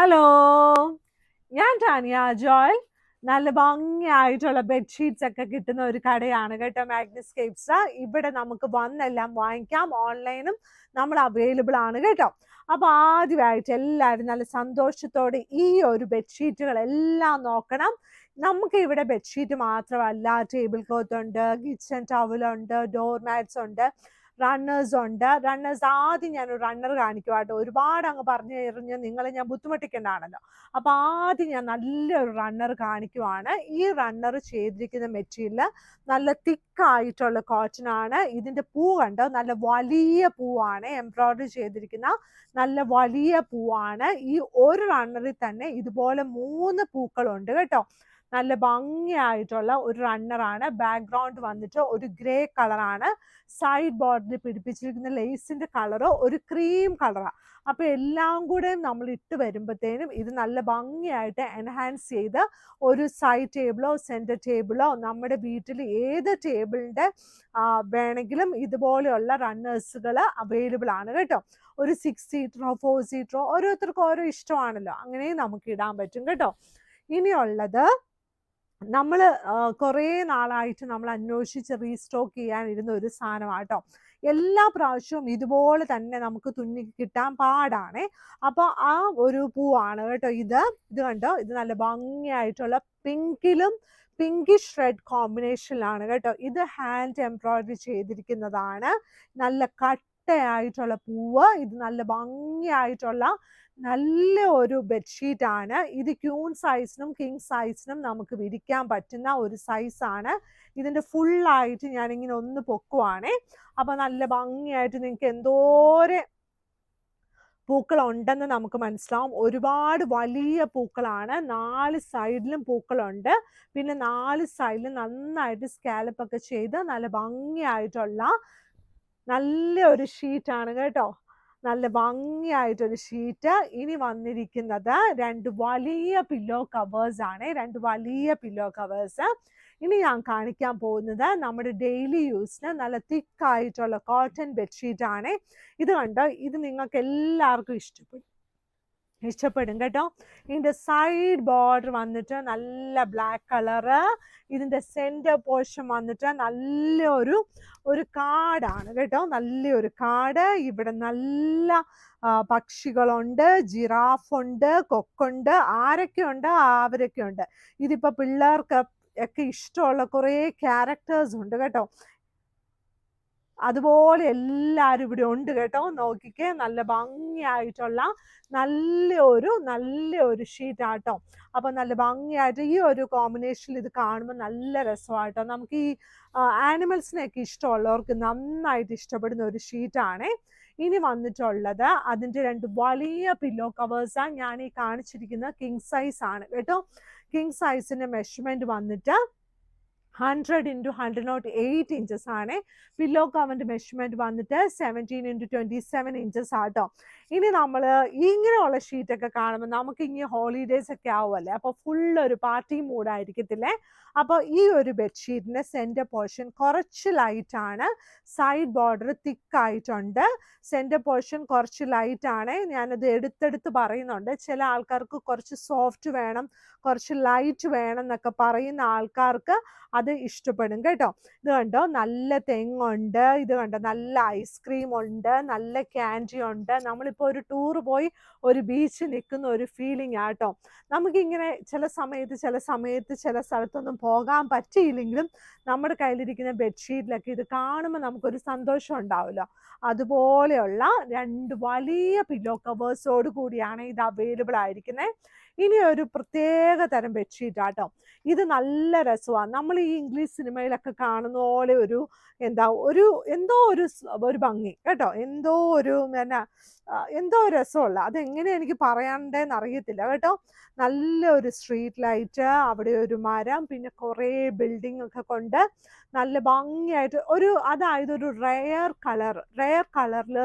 Hello ഞാൻ ടാനിയ ജോയ്. നല്ല ഭംഗിയായിട്ടുള്ള bedsheets ഒക്കെ കിട്ടുന്ന ഒരു കടയാണ് കേട്ടോ മാഗ്നിസ്കേപ്സ് ഇവിടെ നമുക്ക് വന്നെല്ലാം വാങ്ങിക്കാം. ഓൺലൈനും നമ്മൾ അവൈലബിൾ ആണ് കേട്ടോ. അപ്പൊ ആദ്യമായിട്ട് എല്ലാവരും നല്ല സന്തോഷത്തോടെ ഈ ഒരു ബെഡ്ഷീറ്റുകൾ എല്ലാം നോക്കണം. നമുക്ക് ഇവിടെ ബെഡ്ഷീറ്റ് മാത്രമല്ല ടേബിൾ ക്ലോത്ത് ഉണ്ട് കിച്ചൺ ടവലുണ്ട് ഡോർ മാറ്റ്സ് ഉണ്ട്. റണ്ണേഴ്സ് ഉണ്ട്. റണ്ണേഴ്സ് ആദ്യം ഞാൻ ഒരു റണ്ണർ കാണിക്കും കേട്ടോ ഒരുപാട് അങ്ങ് പറഞ്ഞു എറിഞ്ഞ് നിങ്ങളെ ഞാൻ ബുദ്ധിമുട്ടിക്കേണ്ടതാണല്ലോ. അപ്പൊ ആദ്യം ഞാൻ നല്ലൊരു റണ്ണർ കാണിക്കുവാണ്. ഈ റണ്ണർ ചെയ്തിരിക്കുന്ന മെറ്റീരിയൽ നല്ല തിക്കായിട്ടുള്ള കോട്ടൺ ആണ്. ഇതിന്റെ പൂ കണ്ടോ? നല്ല വലിയ പൂവാണ്. എംബ്രോയിഡറി ചെയ്തിരിക്കുന്ന നല്ല വലിയ പൂവാണ്. ഈ ഒരു റണ്ണറിൽ തന്നെ ഇതുപോലെ മൂന്ന് പൂക്കളുണ്ട് കേട്ടോ. നല്ല ഭംഗിയായിട്ടുള്ള ഒരു റണ്ണറാണ് ബാക്ക്ഗ്രൗണ്ട് വന്നിട്ട് ഒരു ഗ്രേ കളറാണ് സൈഡ് ബോർഡിൽ പിടിപ്പിച്ചിരിക്കുന്ന ലേസിന്റെ കളറോ ഒരു ക്രീം കളറാണ് അപ്പൊ എല്ലാം കൂടെ നമ്മൾ ഇട്ട് വരുമ്പോഴത്തേനും ഇത് നല്ല ഭംഗിയായിട്ട് എൻഹാൻസ് ചെയ്ത് ഒരു സൈഡ് ടേബിളോ സെന്റർ ടേബിളോ നമ്മുടെ വീട്ടിൽ ഏത് ടേബിളിന്റെ വേണമെങ്കിലും ഇതുപോലെയുള്ള റണ്ണേഴ്സുകൾ അവൈലബിൾ ആണ് കേട്ടോ. ഒരു സിക്സ് സീറ്ററോ ഫോർ സീറ്ററോ ഓരോരുത്തർക്കും ഓരോ ഇഷ്ടമാണല്ലോ. അങ്ങനെയും നമുക്ക് ഇടാൻ പറ്റും കേട്ടോ. ഇനിയുള്ളത് നമ്മൾ കുറേ നാളായിട്ട് നമ്മൾ അന്വേഷിച്ച് റീസ്റ്റോക്ക് ചെയ്യാനിരുന്ന ഒരു സാധനമാണ് കേട്ടോ എല്ലാ പ്രാവശ്യവും ഇതുപോലെ തന്നെ നമുക്ക് തുന്നി കിട്ടാൻ പാടാണേ. അപ്പോൾ ആ ഒരു പൂവാണ് കേട്ടോ ഇത്. ഇത് കണ്ടോ? ഇത് നല്ല ഭംഗിയായിട്ടുള്ള പിങ്കിലും പിങ്കിഷ് റെഡ് കോമ്പിനേഷനിലാണ് കേട്ടോ. ഇത് ഹാൻഡ് എംബ്രോയിഡറി ചെയ്തിരിക്കുന്നതാണ്. നല്ല കട്ടയായിട്ടുള്ള പൂവ്. ഇത് നല്ല ഭംഗിയായിട്ടുള്ള നല്ല ഒരു ബെഡ്ഷീറ്റ് ആണ്. ഇത് ക്യൂൺ സൈസിനും കിങ് സൈസിനും നമുക്ക് വിരിക്കാൻ പറ്റുന്ന ഒരു സൈസാണ് ഇതിന്റെ ഫുള്ളായിട്ട് ഞാനിങ്ങനെ ഒന്ന് പൊക്കുവാണേ. അപ്പൊ നല്ല ഭംഗിയായിട്ട് നിങ്ങൾക്ക് എന്തോരെ പൂക്കൾ ഉണ്ടെന്ന് നമുക്ക് മനസ്സിലാവും. ഒരുപാട് വലിയ പൂക്കളാണ്. നാല് സൈഡിലും പൂക്കളുണ്ട്. പിന്നെ നാല് സൈഡിലും നന്നായിട്ട് സ്കാലപ്പൊക്കെ ചെയ്ത് നല്ല ഭംഗിയായിട്ടുള്ള നല്ല ഒരു ഷീറ്റാണ് കേട്ടോ. നല്ല ഭംഗിയായിട്ടൊരു ഷീറ്റ് ഇനി വന്നിരിക്കുന്നത് രണ്ട് വലിയ പില്ലോ കവേഴ്സ് ആണ്. രണ്ട് വലിയ പില്ലോ കവേഴ്സ് ഇനി ഞാൻ കാണിക്കാൻ പോകുന്നത് നമ്മുടെ ഡെയിലി യൂസിന് നല്ല തിക്കായിട്ടുള്ള കോട്ടൺ ബെഡ്ഷീറ്റ് ആണ്. ഇത് കണ്ടോ? ഇത് നിങ്ങൾക്ക് എല്ലാവർക്കും ഇഷ്ടപ്പെടും ഇഷ്ടപ്പെടും കേട്ടോ. ഇതിന്റെ സൈഡ് ബോർഡർ വന്നിട്ട് നല്ല ബ്ലാക്ക് കളറ് ഇതിന്റെ സെന്റർ പോർഷൻ വന്നിട്ട് നല്ലൊരു ഒരു കാടാണ് കേട്ടോ. നല്ലൊരു കാട്. ഇവിടെ നല്ല പക്ഷികളുണ്ട് ജിറാഫുണ്ട് കൊക്കുണ്ട് ആരൊക്കെ ഉണ്ട് അവരൊക്കെ ഉണ്ട് ഇതിപ്പോൾ പിള്ളേർക്ക് ഒക്കെ ഇഷ്ടമുള്ള കുറേ ക്യാരക്ടേഴ്സ് ഉണ്ട് കേട്ടോ. അതുപോലെ എല്ലാവരും ഇവിടെ ഉണ്ട് കേട്ടോ. നോക്കിക്കേ നല്ല ഭംഗിയായിട്ടുള്ള നല്ല ഒരു നല്ല ഒരു ഷീറ്റ് ആട്ടോ അപ്പൊ നല്ല ഭംഗിയായിട്ട് ഈ ഒരു കോമ്പിനേഷനിൽ ഇത് കാണുമ്പോൾ നല്ല രസമായിട്ടോ. നമുക്ക് ഈ ആനിമൽസിനെയൊക്കെ ഇഷ്ടമുള്ളവർക്ക് നന്നായിട്ട് ഇഷ്ടപ്പെടുന്ന ഒരു ഷീറ്റാണ്. ഇനി വന്നിട്ടുള്ളത് അതിന്റെ രണ്ട് വലിയ പില്ലോ കവേഴ്സാണ് ഞാൻ ഈ കാണിച്ചിരിക്കുന്ന കിങ് സൈസ് ആണ് കേട്ടോ. കിങ് സൈസിന്റെ മെഷർമെന്റ് വന്നിട്ട് hundred into hundred nought eight inches ആണ്. പില്ലോ കവറിന്റെ മെഷർമെന്റ് വന്നിട്ട് seventeen into twenty seven inches ആട്ടോ. ഇനി നമ്മൾ ഇങ്ങനെയുള്ള ഷീറ്റൊക്കെ കാണുമ്പോൾ നമുക്ക് ഇങ്ങനെ ഹോളിഡേയ്സ് ഒക്കെ ആവുമല്ലേ? അപ്പോൾ ഫുൾ ഒരു പാർട്ടി മൂഡായിരിക്കത്തില്ലേ അപ്പോൾ ഈ ഒരു ബെഡ്ഷീറ്റിന്റെ സെന്റർ പോർഷൻ കുറച്ച് ലൈറ്റാണ് സൈഡ് ബോർഡർ തിക്കായിട്ടുണ്ട് സെന്റർ പോർഷൻ കുറച്ച് ലൈറ്റാണ് ഞാനത് എടുത്തെടുത്ത് പറയുന്നുണ്ട്. ചില ആൾക്കാർക്ക് കുറച്ച് സോഫ്റ്റ് വേണം കുറച്ച് ലൈറ്റ് വേണം എന്നൊക്കെ പറയുന്ന ആൾക്കാർക്ക് അത് ഇഷ്ടപ്പെടും കേട്ടോ. ഇത് കണ്ടോ? നല്ല തെങ്ങുണ്ട് ഇത് കണ്ടോ? നല്ല ഐസ്ക്രീം ഉണ്ട് നല്ല ക്യാൻഡി ഉണ്ട്. നമ്മളിപ്പോൾ ഒരു ടൂർ പോയി ഒരു ബീച്ച് നിൽക്കുന്ന ഒരു ഫീലിംഗ് ആട്ടോ നമുക്കിങ്ങനെ ചില സമയത്ത് ചില സമയത്ത് ചില സ്ഥലത്തൊന്നും പോകാൻ പറ്റിയില്ലെങ്കിലും നമ്മുടെ കയ്യിലിരിക്കുന്ന ബെഡ്ഷീറ്റിലൊക്കെ ഇത് കാണുമ്പോൾ നമുക്കൊരു സന്തോഷം ഉണ്ടാവുമല്ലോ. അതുപോലെയുള്ള രണ്ട് വലിയ പില്ലോ കവേഴ്സോട് കൂടിയാണ് ഇത് അവൈലബിൾ ആയിരിക്കുന്നത് ഇനി ഒരു പ്രത്യേക തരം ബെഡ്ഷീറ്റ് ആട്ടോ. ഇത് നല്ല രസമാണ് നമ്മൾ ഈ ഇംഗ്ലീഷ് സിനിമയിലൊക്കെ കാണുന്ന പോലെ ഒരു എന്താ ഒരു എന്തോ ഒരു ഒരു ഭംഗി കേട്ടോ. എന്തോ ഒരു എന്നാ എന്തോ രസമുള്ള. അതെങ്ങനെ എനിക്ക് പറയണ്ടേന്ന് അറിയത്തില്ല കേട്ടോ. നല്ല ഒരു സ്ട്രീറ്റ് ലൈറ്റ് അവിടെ ഒരു മരം പിന്നെ കുറേ ബിൽഡിംഗ് ഒക്കെ കൊണ്ട് നല്ല ഭംഗിയായിട്ട് ഒരു അതായത് ഒരു റെയർ കളർ റെയർ കളറിൽ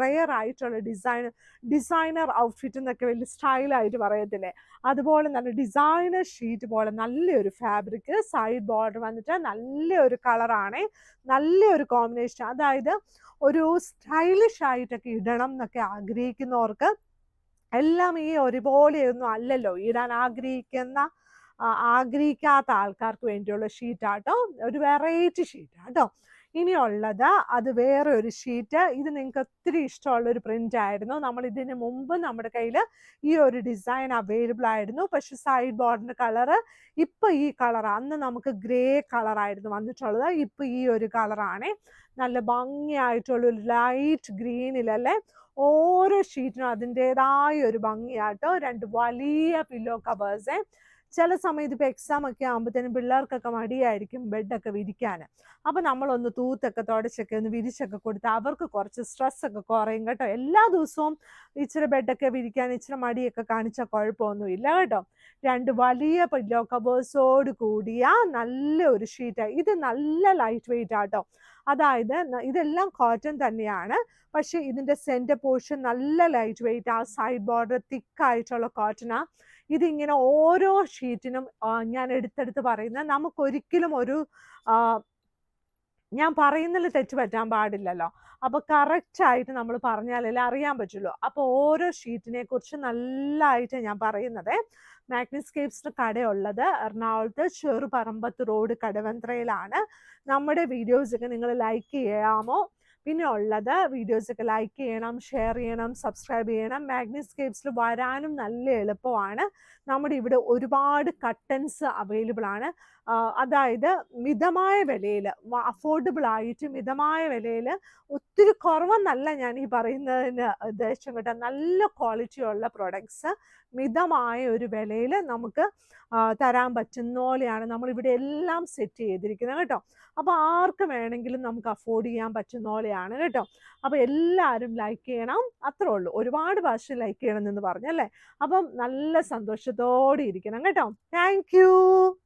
റെയർ ആയിട്ടുള്ള ഡിസൈൻ ഡിസൈനർ ഔട്ട്ഫിറ്റ് എന്നൊക്കെ വലിയ സ്റ്റൈലായിട്ട് പറയത്തില്ലേ? അതുപോലെ നല്ല ഡിസൈനർ ഷീറ്റ് പോലെ നല്ലൊരു ഫാബ്രിക് സൈഡ് ബോർഡർ വന്നിട്ട് നല്ലൊരു കളറാണ് നല്ലൊരു കോമ്പിനേഷൻ അതായത് ഒരു സ്റ്റൈലിഷ് ആയിട്ടൊക്കെ ഇടണം എന്നൊക്കെ ആഗ്രഹിക്കുന്നവർക്ക് എല്ലാം ഈ ഒരുപോലെയൊന്നും അല്ലല്ലോ ഇടാൻ ആഗ്രഹിക്കുന്ന ആഗ്രഹിക്കാത്ത ആൾക്കാർക്ക് വേണ്ടിയുള്ള ഷീറ്റാട്ടോ. ഒരു വെറൈറ്റി ഷീറ്റാട്ടോ. ഇനിയുള്ളത് അത് വേറെ ഒരു ഷീറ്റ്. ഇത് നിങ്ങൾക്ക് ഒത്തിരി ഇഷ്ടമുള്ള ഒരു പ്രിന്റ് ആയിരുന്നു. നമ്മൾ ഇതിന് മുമ്പ് നമ്മുടെ കയ്യിൽ ഈ ഒരു ഡിസൈൻ അവൈലബിൾ ആയിരുന്നു. പക്ഷെ സൈഡ് ബോർഡിന്റെ കളറ് ഇപ്പൊ ഈ കളർ അന്ന് നമുക്ക് ഗ്രേ കളറായിരുന്നു വന്നിട്ടുള്ളത്. ഇപ്പൊ ഈ ഒരു കളറാണ് നല്ല ഭംഗിയായിട്ടുള്ള ഒരു ലൈറ്റ് ഗ്രീനിലല്ലേ ഓരോ ഷീറ്റിനും അതിന്റെതായ ഒരു ഭംഗിയാട്ടോ. രണ്ട് വലിയ പില്ലോ കവേഴ്സ് ചില സമയത്ത് ഇപ്പോൾ എക്സാം ഒക്കെ ആകുമ്പോഴത്തേനും പിള്ളേർക്കൊക്കെ മടിയായിരിക്കും ബെഡൊക്കെ വിരിക്കാൻ അപ്പോൾ നമ്മളൊന്ന് തൂത്തൊക്കെ തുടച്ചൊക്കെ ഒന്ന് വിരിച്ചൊക്കെ കൊടുത്ത് അവർക്ക് കുറച്ച് സ്ട്രെസ് ഒക്കെ കുറയും കേട്ടോ. എല്ലാ ദിവസവും ഇച്ചിരി ബെഡൊക്കെ വിരിക്കാൻ ഇച്ചിരി മടിയൊക്കെ കാണിച്ചാൽ കുഴപ്പമൊന്നുമില്ല കേട്ടോ. രണ്ട് വലിയ പില്ലോ കവേഴ്സോട് കൂടിയ നല്ല ഒരു ഷീറ്റ് ഇത് നല്ല ലൈറ്റ് വെയിറ്റ് ആട്ടോ അതായത് ഇതെല്ലാം കോട്ടൺ തന്നെയാണ്. പക്ഷേ ഇതിന്റെ സെന്റർ പോർഷൻ നല്ല ലൈറ്റ് വെയിറ്റ് ആ. സൈഡ് ബോർഡർ തിക്കായിട്ടുള്ള കോട്ടനാ ഇതിങ്ങനെ ഓരോ ഷീറ്റിനും ഞാൻ എടുത്തെടുത്ത് പറയുന്നത് നമുക്കൊരിക്കലും ഒരു ഞാൻ പറയുന്നതിൽ തെറ്റ് പറ്റാൻ പാടില്ലല്ലോ. അപ്പോൾ കറക്റ്റായിട്ട് നമ്മൾ പറഞ്ഞാലല്ലേ അറിയാൻ പറ്റുള്ളൂ. അപ്പോൾ ഓരോ ഷീറ്റിനെ കുറിച്ച് നല്ലതായിട്ട് ഞാൻ പറയുന്നത് മാഗ്നിസ്കേപ്സിന് കടയുള്ളത് എറണാകുളത്ത് ചെറുപറമ്പത്ത് റോഡ് കടവന്ത്രയിലാണ്. നമ്മുടെ വീഡിയോസൊക്കെ നിങ്ങൾ ലൈക്ക് ചെയ്യാമോ? പിന്നെ ഉള്ളത് വീഡിയോസൊക്കെ ലൈക്ക് ചെയ്യണം ഷെയർ ചെയ്യണം സബ്സ്ക്രൈബ് ചെയ്യണം. മാഗ്നിസ്കേപ്സിൽ വരാനും നല്ല എളുപ്പമാണ്. നമ്മുടെ ഇവിടെ ഒരുപാട് കട്ടൻസ് അവൈലബിൾ ആണ്. അതായത് മിതമായ വിലയിൽ അഫോർഡബിൾ ആയിട്ട് മിതമായ വിലയിൽ ഒത്തിരി കുറവെന്നല്ല ഞാൻ ഈ പറയുന്നതിന് ഉദ്ദേശം കേട്ടോ. നല്ല ക്വാളിറ്റിയുള്ള പ്രൊഡക്ട്സ് മിതമായ ഒരു വിലയിൽ നമുക്ക് തരാൻ പറ്റുന്ന പോലെയാണ് നമ്മളിവിടെ എല്ലാം സെറ്റ് ചെയ്തിരിക്കുന്നത് കേട്ടോ. അപ്പോൾ ആർക്ക് വേണമെങ്കിലും നമുക്ക് അഫോർഡ് ചെയ്യാൻ പറ്റുന്ന പോലെയാണ് കേട്ടോ. അപ്പോൾ എല്ലാവരും ലൈക്ക് ചെയ്യണം. അത്രേ ഉള്ളൂ. ഒരുപാട് പ്രാവശ്യം ലൈക്ക് ചെയ്യണം എന്ന് പറഞ്ഞല്ലേ അപ്പം നല്ല സന്തോഷത്തോടെ ഇരിക്കണം കേട്ടോ. താങ്ക്